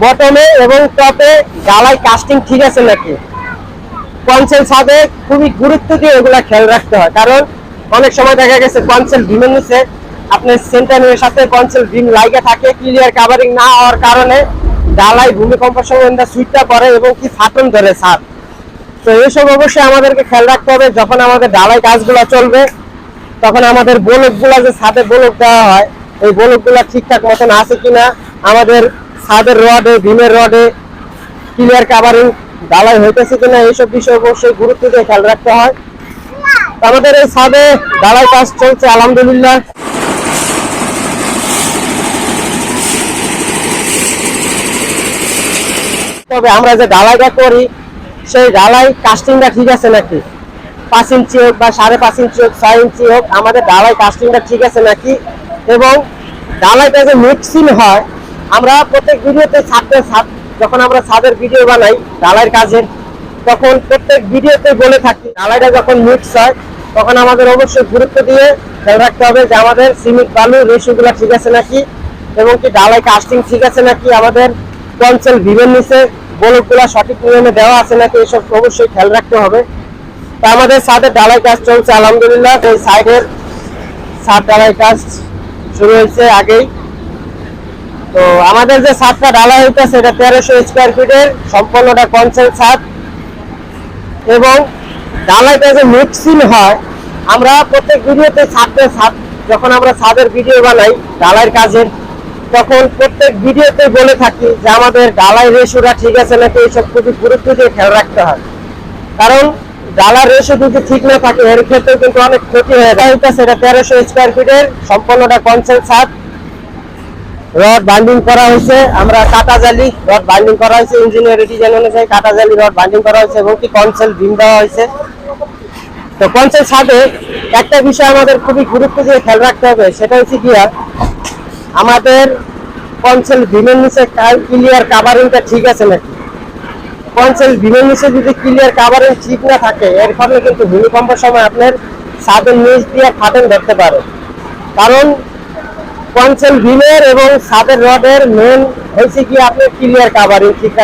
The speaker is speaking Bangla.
বটমে এবং টপে গালাই কাস্টিং ঠিক আছে নাকি? কনসেল ছাদে খুবই গুরুত্ব দিয়ে এগুলা খেয়াল রাখতে হয়। কারণ অনেক সময় দেখা গেছে কনসেল ভীমের নিচে আপনার সেন্টারের সাথে কনসেল ভীম লাইগে থাকে ক্লিয়ার কাভারিং না হওয়ার কারণে ডালাই ভূমিকম্প সময় সুইটটা পড়ে এবং কি ফাটন ধরে ছাদ তো এইসব অবশ্যই আমাদেরকে খেয়াল রাখতে হবে। যখন আমাদের ডালাই কাজগুলো চলবে, তখন আমাদের বলকগুলা যে ছাদে বলক দেওয়া হয়, এই বলকগুলা ঠিকঠাক মতন আছে কিনা, আমাদের ছাদের রডে, ভীমের রডে ক্লিয়ার কাভারিং ডালাই হইতেছে কিনা এইসব বিষয় অবশ্যই গুরুত্ব দিয়ে খেয়াল রাখতে হয়। আমাদের এই ছাদে ডালাই কাজ চলছে, আলহামদুলিল্লাহ। তবে আমরা যে ডালাইটা করি, সেই ডালাই কাস্টিংটা ঠিক আছে নাকি? পাঁচ ইঞ্চি হোক বা সাড়ে পাঁচ ইঞ্চি হোক, ছয় ইঞ্চি হোক, আমাদের ডালাই কাস্টিংটা ঠিক আছে নাকি? এবং ডালাইটা যে মিক্সিং হয় আমরা প্রত্যেক ভিডিওতে ছাদে ছাদ যখন আমরা ছাদের ভিডিও বানাই, ডালাইয়ের কাজের তখন প্রত্যেক ভিডিওতে বলে থাকি, ডালাইটা যখন মিক্স হয়, তখন আমাদের অবশ্যই গুরুত্ব দিয়ে খেয়াল রাখতে হবে যে আমাদের সিমেন্ট, বালু রেশিওগুলো ঠিক আছে নাকি, এবং কি ডালাই কাস্টিং ঠিক আছে নাকি, আমাদের কনসেল ভিভের নিচে বলকগুলো সঠিক নিয়মে দেওয়া আছে নাকি, এসব অবশ্যই খেয়াল রাখতে হবে। তো আমাদের ছাদের ডালাই কাজ চলছে, আলহামদুলিল্লাহ। এই সাইডের ছাদ ডালাই কাজ শুরু হয়েছে আগেই। তো আমাদের যে ছাদটা ডালা হইতেছে, এটা তেরোশো স্কোয়ার ফিটের সম্পূর্ণটা কনসেল ছাদ। এবং ডালাইটা যে মিক্সিং হয়, আমরা প্রত্যেক ভিডিওতে ছাদে ছাদ, যখন আমরা ছাদের ভিডিও বানাই ডালাইয়ের কাজের, তখন প্রত্যেক ভিডিওতে বলে থাকি যে আমাদের ডালাই রেশোটা ঠিক আছে নাকি এইসব খুবই গুরুত্ব দিয়ে খেয়াল রাখতে হয়। কারণ ডালার রেশো যদি ঠিক না থাকে, এর ক্ষেত্রে কিন্তু অনেক ক্ষতি হয়ে যায়। সেটা তেরোশো স্কোয়ার ফিটের সম্পূর্ণটা কনসেল ছাদ। রড বাইন্ডিং করা হয়েছে। আমরা কাটা জালি রড বাইন্ডিং করা হয়েছে ইঞ্জিনিয়ার ডিজাইন অনুযায়ী কাটা জালি রড বাইন্ডিং করা হয়েছে এবং কি কনসেল বিম দেওয়া হয়েছে। তো কনসেল সাথে একটা বিষয় আমাদের খুবই গুরুত্ব দিয়ে খেয়াল রাখতে হবে, সেটা হচ্ছে আর আমাদের কনসেল বিমের নিচে ক্লিয়ার কাভারিংটা ঠিক আছে নাকি? কনসেল বিমের নিচে যদি ক্লিয়ার কাভারিং ঠিক না থাকে, এর ফলে কিন্তু ভূমিকম্পের সময় আপনার ছাদের নিচ দিয়ে ফাটেন ধরতে পারে। কারণ কনসেল বিমের এবং সাদের রডের মেন হয়েছে কি আপনি ক্লিয়ার কাভারিং ঠিক